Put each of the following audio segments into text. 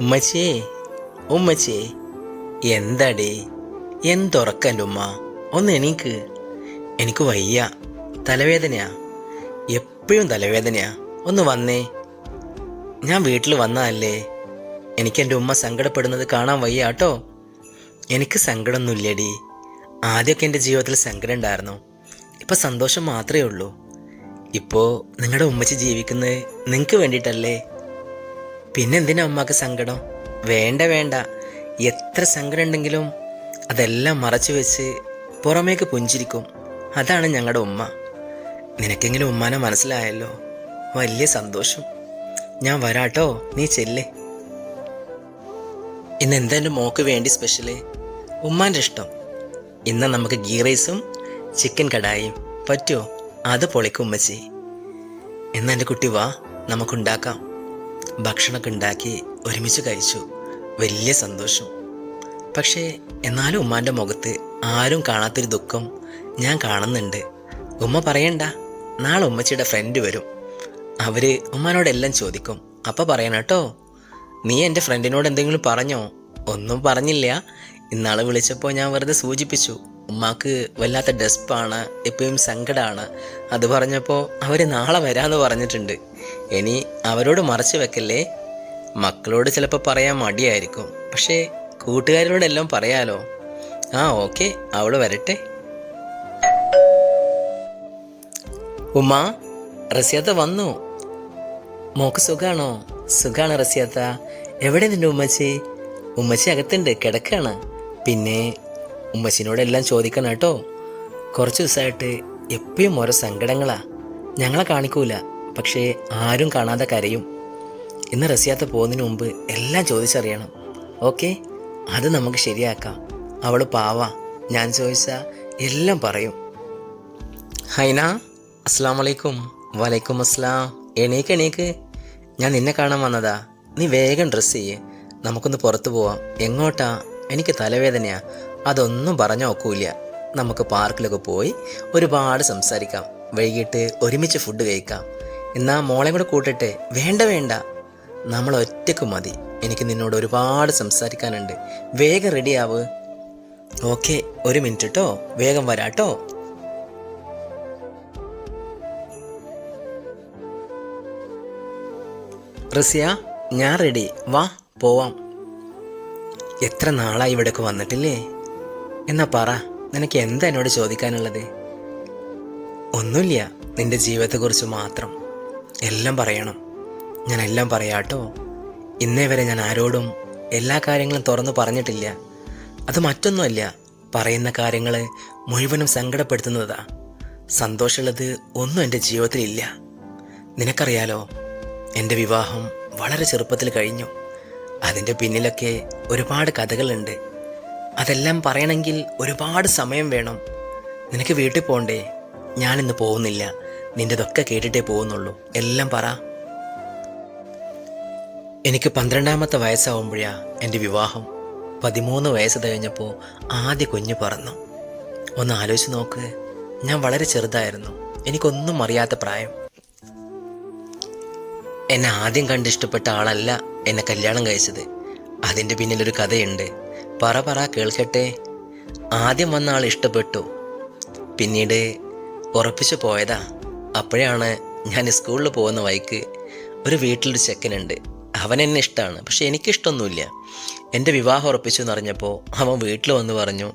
ഉമ്മച്ചിയേ ഉമ്മച്ചേ. എന്താടേ? എന്തുറക്കന്റെ ഉമ്മ ഒന്ന് എണീക്ക്. എനിക്ക് വയ്യ. തലവേദനയാ. എപ്പോഴും തലവേദനയാ. ഒന്ന് വന്നേ. ഞാൻ വീട്ടിൽ വന്നതല്ലേ? എനിക്ക് എന്റെ ഉമ്മ സങ്കടപ്പെടുന്നത് കാണാൻ വയ്യ കേട്ടോ. എനിക്ക് സങ്കടമൊന്നുമില്ലടി. ആദ്യമൊക്കെ എന്റെ ജീവിതത്തിൽ സങ്കടം ഉണ്ടായിരുന്നു. ഇപ്പം സന്തോഷം മാത്രമേ ഉള്ളൂ. ഇപ്പോൾ നിങ്ങളുടെ ഉമ്മച്ചി ജീവിക്കുന്നത് നിങ്ങൾക്ക് വേണ്ടിയിട്ടല്ലേ? പിന്നെ എന്തിനാ അമ്മയ്ക്ക് സങ്കടം? വേണ്ട വേണ്ട. എത്ര സങ്കടം ഉണ്ടെങ്കിലും അതെല്ലാം മറച്ചു വെച്ച് പുറമേക്ക് പുഞ്ചിരിക്കും. അതാണ് ഞങ്ങളുടെ ഉമ്മ. നിനക്കെങ്കിലും ഉമ്മാനെ മനസ്സിലായല്ലോ? വലിയ സന്തോഷം. ഞാൻ വരാട്ടോ. നീ ചെല്ലേ. ഇന്ന് എന്താ മോക്ക് വേണ്ടി സ്പെഷ്യൽ? ഉമ്മാന്റെ ഇഷ്ടം. ഇന്ന് നമുക്ക് ഗീ റൈസും ചിക്കൻ കടായും. പറ്റുമോ അത് പൊളിക്കും ഉമ്മച്ചി. എന്നാന്റെ കുട്ടി വാ നമുക്കുണ്ടാക്കാം. ഭക്ഷണമൊക്കെ ഉണ്ടാക്കി ഒരുമിച്ച് കഴിച്ചു. വലിയ സന്തോഷം. പക്ഷേ എന്നാലും ഉമ്മാന്റെ മുഖത്ത് ആരും കാണാത്തൊരു ദുഃഖം ഞാൻ കാണുന്നുണ്ട്. ഉമ്മ പറയണ്ട. നാളെ ഉമ്മച്ചിയുടെ ഫ്രണ്ട് വരും. അവർ ഉമ്മാനോടെല്ലാം ചോദിക്കും. അപ്പം പറയണം കേട്ടോ. നീ എന്റെ ഫ്രണ്ടിനോട് എന്തെങ്കിലും പറഞ്ഞോ? ഒന്നും പറഞ്ഞില്ല. ഇന്നാളെ വിളിച്ചപ്പോൾ ഞാൻ വെറുതെ സൂചിപ്പിച്ചു. ഉമ്മാക്ക് വല്ലാത്ത ഡെസ്പാണ് എപ്പോഴും സങ്കടമാണ് അത് പറഞ്ഞപ്പോൾ അവർ നാളെ വരാമെന്ന് പറഞ്ഞിട്ടുണ്ട്. ഇനി അവരോട് മറച്ചു വെക്കല്ലേ? മക്കളോട് ചിലപ്പോൾ പറയാൻ മടിയായിരിക്കും. പക്ഷേ കൂട്ടുകാരോടെല്ലാം പറയാലോ? ആ ഓക്കെ അവൾ വരട്ടെ. ഉമ്മ റസിയാത്ത വന്നു. മോക്ക് സുഖാണോ? സുഖാണ് റസിയാത്ത. എവിടെ നിന്റെ ഉമ്മച്ചി? ഉമ്മച്ചി അകത്തുണ്ട് കിടക്കാണ്. പിന്നെ ഉമ്മച്ചിനോടെല്ലാം ചോദിക്കണം കേട്ടോ. കുറച്ച് ദിവസമായിട്ട് എപ്പോഴും ഓരോ സങ്കടങ്ങളാ. ഞങ്ങളെ കാണിക്കൂല. പക്ഷേ ആരും കാണാതെ കരയും. ഇന്ന് റസിയാത്ത പോകുന്നതിന് മുമ്പ് എല്ലാം ചോദിച്ചറിയണം. ഓക്കെ? അത് നമുക്ക് ശരിയാക്കാം. അവൾ പാവ. ഞാൻ ചോദിച്ചാൽ എല്ലാം പറയും. ഹൈന അസ്സാം വലൈക്കും വലൈക്കും അസ്ലാം എണീക്ക് എണീക്ക്. ഞാൻ നിന്നെ കാണാൻ വന്നതാ. നീ വേഗം ഡ്രസ്സ് ചെയ്യേ. നമുക്കൊന്ന് പുറത്തു പോവാം. എങ്ങോട്ടാ? എനിക്ക് തലവേദനയാ. അതൊന്നും പറഞ്ഞു നോക്കൂല നമുക്ക് പാർക്കിലൊക്കെ പോയി ഒരുപാട് സംസാരിക്കാം. വൈകിട്ട് ഒരുമിച്ച് ഫുഡ് കഴിക്കാം. എന്നാ മോളെ കൂടെ കൂട്ടിട്ടെ വേണ്ട വേണ്ട. നമ്മൾ ഒറ്റയ്ക്ക് മതി. എനിക്ക് നിന്നോട് ഒരുപാട് സംസാരിക്കാനുണ്ട്. വേഗം റെഡിയാവ് ഓക്കെ ഒരു മിനിറ്റ് കേട്ടോ വേഗം വരാട്ടോ റസിയ ഞാൻ റെഡി വാ പോവാം. എത്ര നാളായി ഇവിടേക്ക് വന്നിട്ടില്ലേ? എന്നാ പറ നിനക്ക് എന്താ എന്നോട് ചോദിക്കാനുള്ളത്? ഒന്നുമില്ല. നിന്റെ ജീവിതത്തെക്കുറിച്ച് മാത്രം. എല്ലാം പറയണം. ഞാൻ എല്ലാം പറയാട്ടോ ഇന്നേ വരെ ഞാൻ ആരോടും എല്ലാ കാര്യങ്ങളും തുറന്നു പറഞ്ഞിട്ടില്ല. അത് മറ്റൊന്നുമല്ല പറയുന്ന കാര്യങ്ങൾ മുഴുവനും സങ്കടപ്പെടുത്തുന്നതാ. സന്തോഷമുള്ളത് ഒന്നും എന്റെ ജീവിതത്തിലില്ല. നിനക്കറിയാലോ എന്റെ വിവാഹം വളരെ ചെറുപ്പത്തിൽ കഴിഞ്ഞു. അതിന്റെ പിന്നിലൊക്കെ ഒരുപാട് കഥകളുണ്ട്. അതെല്ലാം പറയണമെങ്കിൽ ഒരുപാട് സമയം വേണം. നിനക്ക് വീട്ടിൽ പോകണ്ടേ ഞാനിന്ന് പോകുന്നില്ല. നിന്റെതൊക്കെ കേട്ടിട്ടേ പോകുന്നുള്ളൂ. എല്ലാം പറ. എനിക്ക് പന്ത്രണ്ടാമത്തെ വയസ്സാവുമ്പോഴാ എന്റെ വിവാഹം. പതിമൂന്ന് വയസ്സ് കഴിഞ്ഞപ്പോൾ ആദ്യ കുഞ്ഞു പറന്നു. ഒന്ന് ആലോചിച്ച് നോക്ക്. ഞാൻ വളരെ ചെറുതായിരുന്നു. എനിക്കൊന്നും അറിയാത്ത പ്രായം. എന്നെ ആദ്യം കണ്ട് ഇഷ്ടപ്പെട്ട ആളല്ല എന്നെ കല്യാണം കഴിച്ചത്. അതിന്റെ പിന്നിലൊരു കഥയുണ്ട്. പറ പറ കേൾക്കട്ടെ. ആദ്യം വന്ന ആൾ ഇഷ്ടപ്പെട്ടു. പിന്നീട് ഉറപ്പിച്ചു പോയതാ. അപ്പോഴാണ് ഞാൻ സ്കൂളിൽ പോകുന്ന വൈക്ക് ഒരു വീട്ടിലൊരു ചെക്കനുണ്ട്. അവൻ എന്നെ ഇഷ്ടമാണ്. പക്ഷെ എനിക്കിഷ്ടമൊന്നുമില്ല. എന്റെ വിവാഹം ഉറപ്പിച്ചു എന്ന് അറിഞ്ഞപ്പോൾ അവൻ വീട്ടിൽ വന്ന് പറഞ്ഞു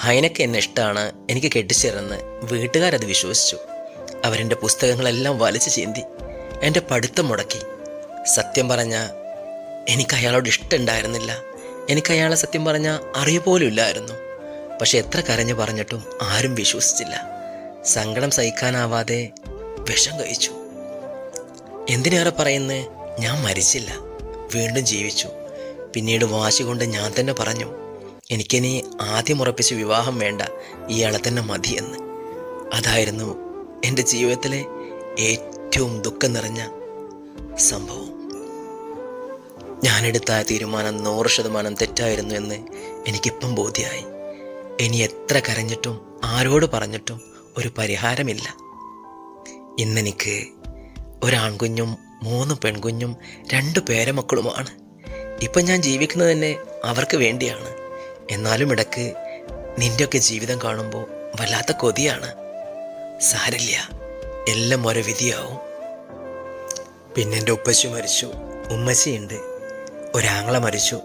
ഹൈനക്ക് എന്നെ ഇഷ്ടമാണ്. എനിക്ക് കെട്ടിച്ചേർന്ന് വീട്ടുകാരത് വിശ്വസിച്ചു. അവരെന്റെ പുസ്തകങ്ങളെല്ലാം വലിച്ചു ചീന്തി. എന്റെ പഠിത്തം മുടക്കി. സത്യം പറഞ്ഞ എനിക്ക് അയാളോട് ഇഷ്ടമുണ്ടായിരുന്നില്ല. എനിക്ക് അയാളെ സത്യം പറഞ്ഞ അറിയ പോലും ഇല്ലായിരുന്നു. പക്ഷെ എത്ര കരഞ്ഞു പറഞ്ഞിട്ടും ആരും വിശ്വസിച്ചില്ല. സങ്കടം സഹിക്കാനാവാതെ വിഷം കഴിച്ചു. എന്തിനേറെ പറയുന്നത് ഞാൻ മരിച്ചില്ല. വീണ്ടും ജീവിച്ചു. പിന്നീട് വാശി കൊണ്ട് ഞാൻ തന്നെ പറഞ്ഞു എനിക്കിനി ആദ്യം ഉറപ്പിച്ച് വിവാഹം വേണ്ട. ഇയാളെ തന്നെ മതി എന്ന്. അതായിരുന്നു എന്റെ ജീവിതത്തിലെ ഏറ്റവും ദുഃഖം നിറഞ്ഞ സംഭവം. ഞാനെടുത്ത ആ തീരുമാനം നൂറ് ശതമാനം തെറ്റായിരുന്നു എന്ന് എനിക്കിപ്പം ബോധ്യമായി ഇനി എത്ര കരഞ്ഞിട്ടും ആരോട് പറഞ്ഞിട്ടും ഒരു പരിഹാരമില്ല. ഇന്നെനിക്ക് ഒരാൺകുഞ്ഞും മൂന്ന് പെൺകുഞ്ഞും രണ്ട് പേരമക്കളുമാണ്. ഇപ്പം ഞാൻ ജീവിക്കുന്നത് തന്നെ അവർക്ക് വേണ്ടിയാണ്. എന്നാലും ഇടയ്ക്ക് നിന്റെയൊക്കെ ജീവിതം കാണുമ്പോൾ വല്ലാത്ത കൊതിയാണ്. സാരില്ല എല്ലാം ഓരോ വിധിയാവും. പിന്നെ എന്റെ ഉപ്പശു മരിച്ചു. ഉമ്മശിയുണ്ട് ഒരാങ്ങളെ മരിച്ചു.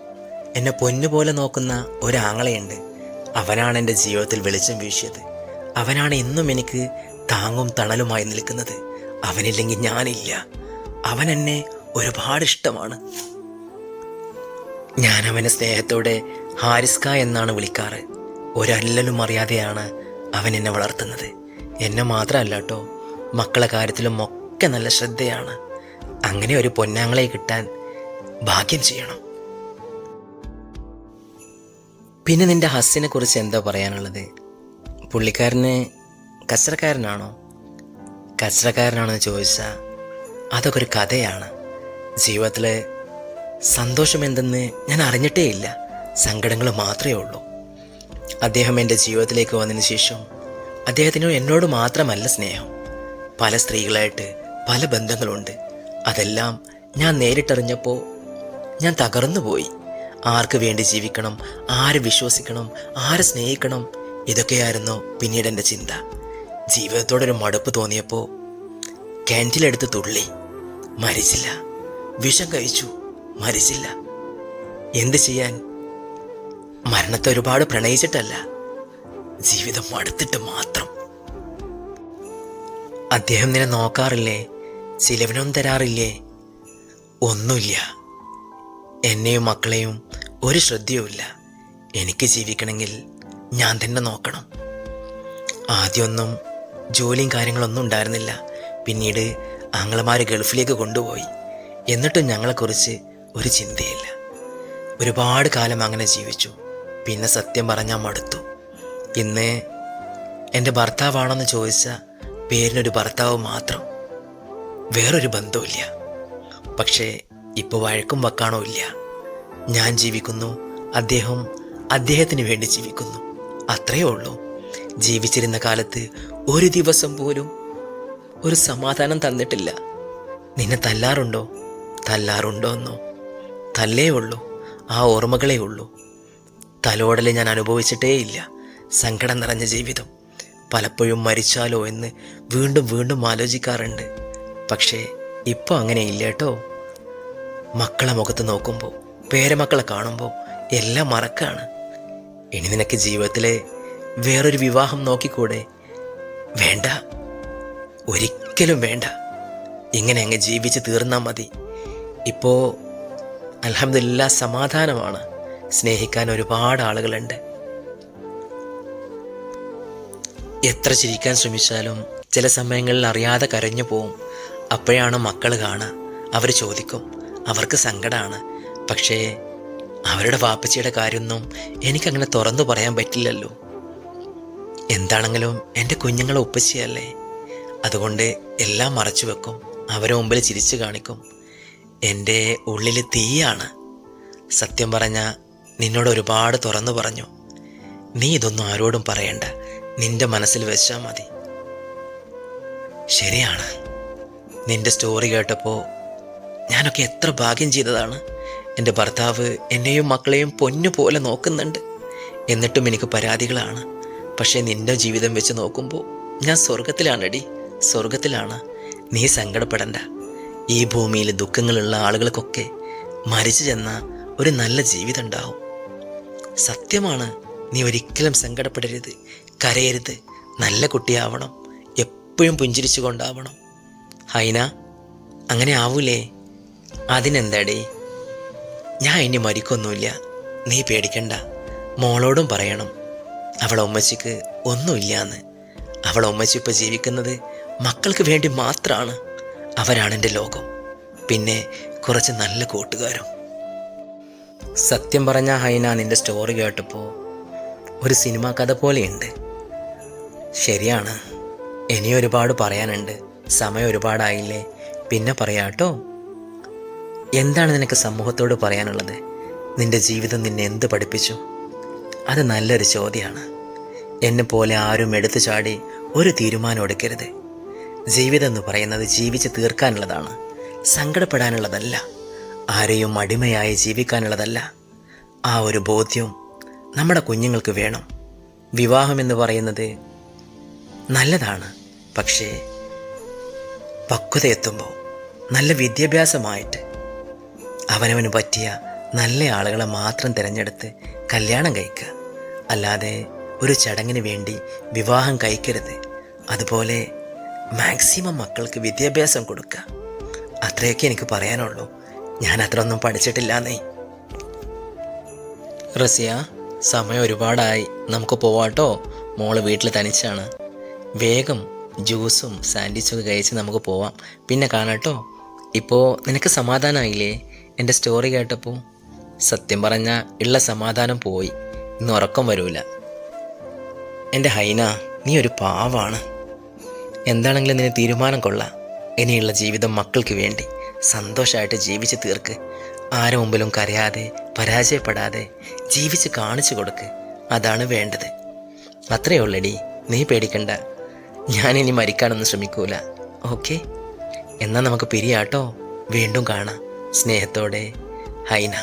എന്നെ പൊന്നുപോലെ നോക്കുന്ന ഒരാങ്ങളെയുണ്ട്. അവനാണ് എന്റെ ജീവിതത്തിൽ വെളിച്ചം വീശിയത്. അവനാണ് എന്നും എനിക്ക് താങ്ങും തണലുമായി നിൽക്കുന്നത്. അവനില്ലെങ്കിൽ ഞാനില്ല. അവൻ എന്നെ ഒരുപാട് ഇഷ്ടമാണ്. ഞാൻ അവനെ സ്നേഹത്തോടെ ഹാരിസ്ക എന്നാണ് വിളിക്കാറ്. ഒരല്ലലും അറിയാതെയാണ് അവൻ എന്നെ വളർത്തുന്നത്. എന്നെ മാത്രമല്ല കേട്ടോ മക്കളെ കാര്യത്തിലും ഒക്കെ നല്ല ശ്രദ്ധയാണ്. അങ്ങനെ ഒരു പൊന്നാങ്ങളെ കിട്ടാൻ ഭാഗ്യം ചെയ്യണം. പിന്നെ നിന്റെ ഹസ്സിനെ കുറിച്ച് എന്താ പറയാനുള്ളത്? പുള്ളിക്കാരന് കച്ചറക്കാരനാണോ കച്ചറക്കാരനാണോ എന്ന് ചോദിച്ചാൽ അതൊക്കെ ഒരു കഥയാണ്. ജീവിതത്തിൽ സന്തോഷം എന്തെന്ന് ഞാൻ അറിഞ്ഞിട്ടേ ഇല്ല. സങ്കടങ്ങൾ മാത്രമേ ഉള്ളൂ. അദ്ദേഹം എന്റെ ജീവിതത്തിലേക്ക് വന്നതിന് ശേഷം അദ്ദേഹത്തിന് എന്നോട് മാത്രമല്ല സ്നേഹം. പല സ്ത്രീകളായിട്ട് പല ബന്ധങ്ങളുണ്ട്. അതെല്ലാം ഞാൻ നേരിട്ടറിഞ്ഞപ്പോൾ ഞാൻ തകർന്നു പോയി ആർക്ക് വേണ്ടി ജീവിക്കണം ആരെ വിശ്വസിക്കണം ആരെ സ്നേഹിക്കണം ഇതൊക്കെയായിരുന്നു പിന്നീട് എന്റെ ചിന്ത. ജീവിതത്തോടൊരു മടുപ്പ് തോന്നിയപ്പോൾ ക്യാന്റീലെടുത്ത് തുള്ളി. മരിച്ചില്ല. വിഷം കഴിച്ചു. മരിച്ചില്ല. എന്ത് ചെയ്യാൻ? മരണത്തെ ഒരുപാട് പ്രണയിച്ചിട്ടല്ല. ജീവിതം മടുത്തിട്ട് മാത്രം. അദ്ദേഹം നിന്നെ നോക്കാറില്ലേ? ചിലവിനൊന്നും തരാറില്ലേ? ഒന്നുമില്ല. എന്നെയും മക്കളെയും ഒരു ശ്രദ്ധയുമില്ല. എനിക്ക് ജീവിക്കണമെങ്കിൽ ഞാൻ തന്നെ നോക്കണം. ആദ്യമൊന്നും ജോലിയും കാര്യങ്ങളൊന്നും ഉണ്ടായിരുന്നില്ല. പിന്നീട് ആങ്ങളമാർ ഗൾഫിലേക്ക് കൊണ്ടുപോയി. എന്നിട്ടും ഞങ്ങളെക്കുറിച്ച് ഒരു ചിന്തയില്ല. ഒരുപാട് കാലം അങ്ങനെ ജീവിച്ചു. പിന്നെ സത്യം പറഞ്ഞാൽ മടുത്തു. ഇന്ന് എന്റെ ഭർത്താവാണെന്ന് ചോദിച്ച പേരിനൊരു ഭർത്താവ് മാത്രം. വേറൊരു ബന്ധവുമില്ല. പക്ഷേ ഇപ്പോൾ വഴക്കും വക്കാണോ ഇല്ല ഞാൻ ജീവിക്കുന്നു. അദ്ദേഹം അദ്ദേഹത്തിന് വേണ്ടി ജീവിക്കുന്നു. അത്രയേ ഉള്ളൂ. ജീവിച്ചിരുന്ന കാലത്ത് ഒരു ദിവസം പോലും ഒരു സമാധാനം തന്നിട്ടില്ല. നിന്നെ തല്ലാറുണ്ടോ? തല്ലാറുണ്ടോ എന്നോ? തല്ലേ ഉള്ളൂ. ആ ഓർമ്മകളേ ഉള്ളൂ. തലോടൽ ഞാൻ അനുഭവിച്ചിട്ടേയില്ല. സങ്കടം നിറഞ്ഞ ജീവിതം. പലപ്പോഴും മരിച്ചാലോ എന്ന് വീണ്ടും വീണ്ടും ആലോചിക്കാറുണ്ട്. പക്ഷേ ഇപ്പോൾ അങ്ങനെ ഇല്ല കേട്ടോ. മക്കളെ മുഖത്ത് നോക്കുമ്പോൾ പേരമക്കളെ കാണുമ്പോൾ എല്ലാം മറക്കാണ്. ഇനി നിനക്ക് ജീവിതത്തിലെ വേറൊരു വിവാഹം നോക്കിക്കൂടെ? വേണ്ട. ഒരിക്കലും വേണ്ട. ഇങ്ങനെ അങ്ങ് ജീവിച്ച് തീർന്നാൽ മതി. ഇപ്പോൾ അലഹമില്ല സമാധാനമാണ്. സ്നേഹിക്കാൻ ഒരുപാട് ആളുകളുണ്ട്. എത്ര ചിരിക്കാൻ ശ്രമിച്ചാലും ചില സമയങ്ങളിൽ അറിയാതെ കരഞ്ഞു പോവും. അപ്പോഴാണ് മക്കൾ കാണുക. അവർ ചോദിക്കും. അവർക്ക് സങ്കടമാണ് പക്ഷേ അവരുടെ വാപ്പച്ചിയുടെ കാര്യമൊന്നും എനിക്കങ്ങനെ തുറന്നു പറയാൻ പറ്റില്ലല്ലോ. എന്താണെങ്കിലും എന്റെ കുഞ്ഞുങ്ങളെ ഒപ്പിച്ചയല്ലേ? അതുകൊണ്ട് എല്ലാം മറച്ചു വെക്കും. അവരെ മുമ്പിൽ ചിരിച്ചു കാണിക്കും. എന്റെ ഉള്ളിൽ തീയാണ്. സത്യം പറഞ്ഞ നിന്നോട് ഒരുപാട് തുറന്നു പറഞ്ഞു. നീ ഇതൊന്നും ആരോടും പറയണ്ട. നിന്റെ മനസ്സിൽ വെച്ചാൽ മതി. ശരിയാണ്. നിന്റെ സ്റ്റോറി കേട്ടപ്പോൾ ഞാനൊക്കെ എത്ര ഭാഗ്യം ചെയ്തതാണ്. എന്റെ ഭർത്താവ് എന്നെയും മക്കളെയും പൊന്നു പോലെ നോക്കുന്നുണ്ട്. എന്നിട്ടും എനിക്ക് പരാതികളാണ്. പക്ഷേ നിന്റെ ജീവിതം വെച്ച് നോക്കുമ്പോൾ ഞാൻ സ്വർഗത്തിലാണടി സ്വർഗത്തിലാണ് നീ സങ്കടപ്പെടണ്ട. ഈ ഭൂമിയിൽ ദുഃഖങ്ങളുള്ള ആളുകൾക്കൊക്കെ മരിച്ചു ചെന്ന ഒരു നല്ല ജീവിതം ഉണ്ടാവും സത്യമാണ് നീ ഒരിക്കലും സങ്കടപ്പെടരുത്. കരയരുത്. നല്ല കുട്ടിയാവണം. എപ്പോഴും പുഞ്ചിരിച്ചു കൊണ്ടാവണം ഹൈന അങ്ങനെ ആവൂലേ? അതിനെന്താടി? ഞാൻ ഇനി മരിക്കൊന്നുമില്ല. നീ പേടിക്കണ്ട. മോളോടും പറയണം. അവളെ ഉമ്മച്ചിക്ക് ഒന്നുമില്ലാന്ന്. അവളെ ഉമ്മച്ചി ഇപ്പോൾ ജീവിക്കുന്നത് മക്കൾക്ക് വേണ്ടി മാത്രമാണ് അവരാണ് എന്റെ ലോകം. പിന്നെ കുറച്ച് നല്ല കൂട്ടുകാരും. സത്യം പറഞ്ഞ ഹൈന നിന്റെ സ്റ്റോറി കേട്ടപ്പോൾ ഒരു സിനിമാ കഥ പോലെയുണ്ട്. ശരിയാണ്. ഇനി ഒരുപാട് പറയാനുണ്ട്. സമയം ഒരുപാടായില്ലേ? പിന്നെ പറയാട്ടോ. എന്താണ് നിനക്ക് സമൂഹത്തോട് പറയാനുള്ളത്? നിന്റെ ജീവിതം നിന്നെ എന്ത് പഠിപ്പിച്ചു? അത് നല്ലൊരു ചോദ്യമാണ്. എന്നെ പോലെ ആരും എടുത്തു ചാടി ഒരു തീരുമാനം എടുക്കരുത്. ജീവിതം എന്ന് പറയുന്നത് ജീവിച്ച് തീർക്കാനുള്ളതാണ്. സങ്കടപ്പെടാനുള്ളതല്ല. ആരെയും അടിമയായി ജീവിക്കാനുള്ളതല്ല. ആ ഒരു ബോധ്യം നമ്മുടെ കുഞ്ഞുങ്ങൾക്ക് വേണം. വിവാഹം എന്ന് പറയുന്നത് നല്ലതാണ്. പക്ഷേ പക്വത എത്തുമ്പോൾ നല്ല വിദ്യാഭ്യാസമായിട്ട് അവനവന് പറ്റിയ നല്ല ആളുകളെ മാത്രം തിരഞ്ഞെടുത്ത് കല്യാണം കഴിക്കുക. അല്ലാതെ ഒരു ചടങ്ങിന് വേണ്ടി വിവാഹം കഴിക്കരുത്. അതുപോലെ മാക്സിമം മക്കൾക്ക് വിദ്യാഭ്യാസം കൊടുക്കുക അത്രയൊക്കെ എനിക്ക് പറയാനുള്ളൂ. ഞാൻ അത്രയൊന്നും പഠിച്ചിട്ടില്ലാന്നേ. റസിയ സമയം ഒരുപാടായി. നമുക്ക് പോവാട്ടോ. മോൾ വീട്ടിൽ തനിച്ചാണ്. വേഗം ജ്യൂസും സാൻഡ്വിച്ചും ഒക്കെ കഴിച്ച് നമുക്ക് പോവാം. പിന്നെ കാണാട്ടോ. ഇപ്പോൾ നിനക്ക് സമാധാനമായില്ലേ? എന്റെ സ്റ്റോറി കേട്ടപ്പോൾ സത്യം പറഞ്ഞാൽ ഉള്ള സമാധാനം പോയി. ഇന്ന് ഉറക്കം വരൂല. എന്റെ ഹൈന നീ ഒരു പാവാണ്. എന്താണെങ്കിലും നിന്നെ തീരുമാനം കൊള്ളാം. ഇനിയുള്ള ജീവിതം മക്കൾക്ക് വേണ്ടി. സന്തോഷമായിട്ട് ജീവിച്ച് തീർക്ക്. ആരും മുമ്പിലും കരയാതെ പരാജയപ്പെടാതെ ജീവിച്ച് കാണിച്ചു കൊടുക്ക്. അതാണ് വേണ്ടത്. അത്രയേ ഉള്ളടി. നീ പേടിക്കണ്ട. ഞാനിനി മരിക്കാനൊന്നും ശ്രമിക്കൂല. ഓക്കെ? എന്നാൽ നമുക്ക് പിരിയാട്ടോ. വീണ്ടും കാണാം. സ്നേഹത്തോടെ ഹൈന.